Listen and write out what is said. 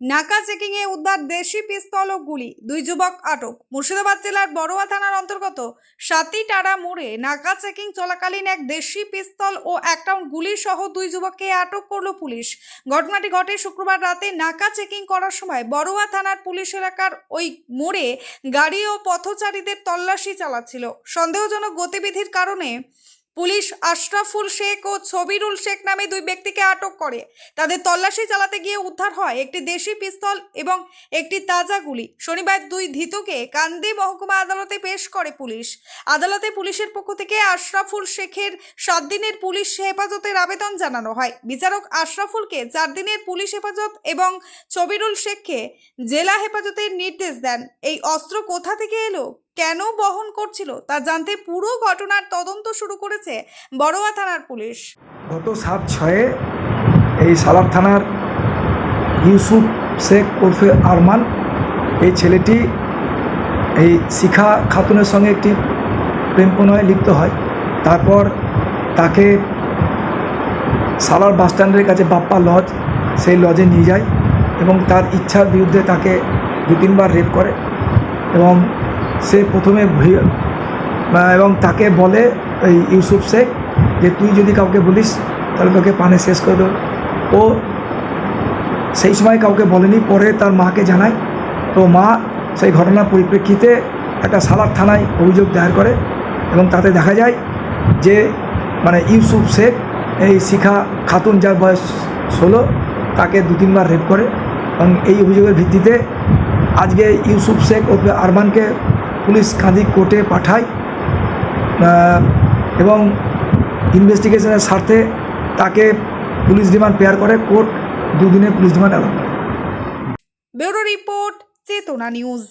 নাকা চেকিং এ উদ্ধার দেশি পিস্তল ও গুলি। দুই যুবক আটক। মুর্শিদাবাদ জেলার বড়ুয়া থানার অন্তর্গত সাতিটারা মোড়ে নাকা চেকিং চলাকালীন এক দেশি পিস্তল ও এক রাউন্ড গুলি সহ দুই যুবককে আটক করল পুলিশ। ঘটনাটি ঘটে শুক্রবার রাতে নাকা চেকিং করার সময় বড়ুয়া থানার পুলিশ এলাকার ওই মোড়ে গাড়ি ও পথচারীদের তল্লাশি চালাচ্ছিল। সন্দেহজনক গতিবিধির কারণে পুলিশ আশরাফুল শেখ ও ছবিরুল শেখ নামে দুই ব্যক্তিকে আটক করে। তাদের তল্লাশি চালাতে গিয়ে উদ্ধার হয় একটি দেশি পিস্তল এবং একটি তাজা গুলি। শনিবার দুই ধৃতকে কান্দি মহকুমা আদালতে পেশ করে পুলিশ। আদালতে পুলিশের পক্ষ থেকে আশরাফুল শেখের সাত দিনের পুলিশ হেফাজতের আবেদন জানানো হয়। বিচারক আশরাফুলকে চার দিনের পুলিশ হেফাজত এবং ছবিরুল শেখকে জেলা হেফাজতের নির্দেশ দেন। এই অস্ত্র কোথা থেকে এলো? কেন বহন করছিল তা জানতে পুরো ঘটনার তদন্ত শুরু করেছে বড়োয়া থানার পুলিশ। গত সাত ছয়ে এই সালার থানার ইউসুফ শেখ ওরফে আরমান এই ছেলেটি এই শিখা খাতুনের সঙ্গে একটি প্রেম প্রণয়ে লিপ্ত হয়। তারপর তাকে সালার বাস স্ট্যান্ডের কাছে বাপ্পা লজ, সেই লজে নিয়ে যায় এবং তার ইচ্ছার বিরুদ্ধে তাকে দু তিনবার রেপ করে এবং সে প্রথমে এবং তাকে বলে এই ইউসুফ শেখ যে তুই যদি কাউকে বলিস, তাহলে তোকে পানে শেষ করে দেবো। ও সেই সময় কাউকে বলেনি, পরে তার মাকে জানায়। তো মা সেই ঘটনার পরিপ্রেক্ষিতে একটা সালার থানায় অভিযোগ দায়ের করে এবং তাতে দেখা যায় যে মানে ইউসুফ শেখ এই শিখা খাতুন যার বয়স ষোলো, তাকে দু তিনবার রেপ করে। এবং এই অভিযোগের ভিত্তিতে আজকে ইউসুফ শেখ ও আরমানকে পুলিশ কাঁদি কোর্টে পাঠায় এবং ইনভেস্টিগেশনের স্বার্থে তাকে পুলিশ রিমান্ড পেয়ার করে, কোর্ট দুদিনে পুলিশ রিমান্ড অ্যালাউ করে। Bureau report, Chetana news.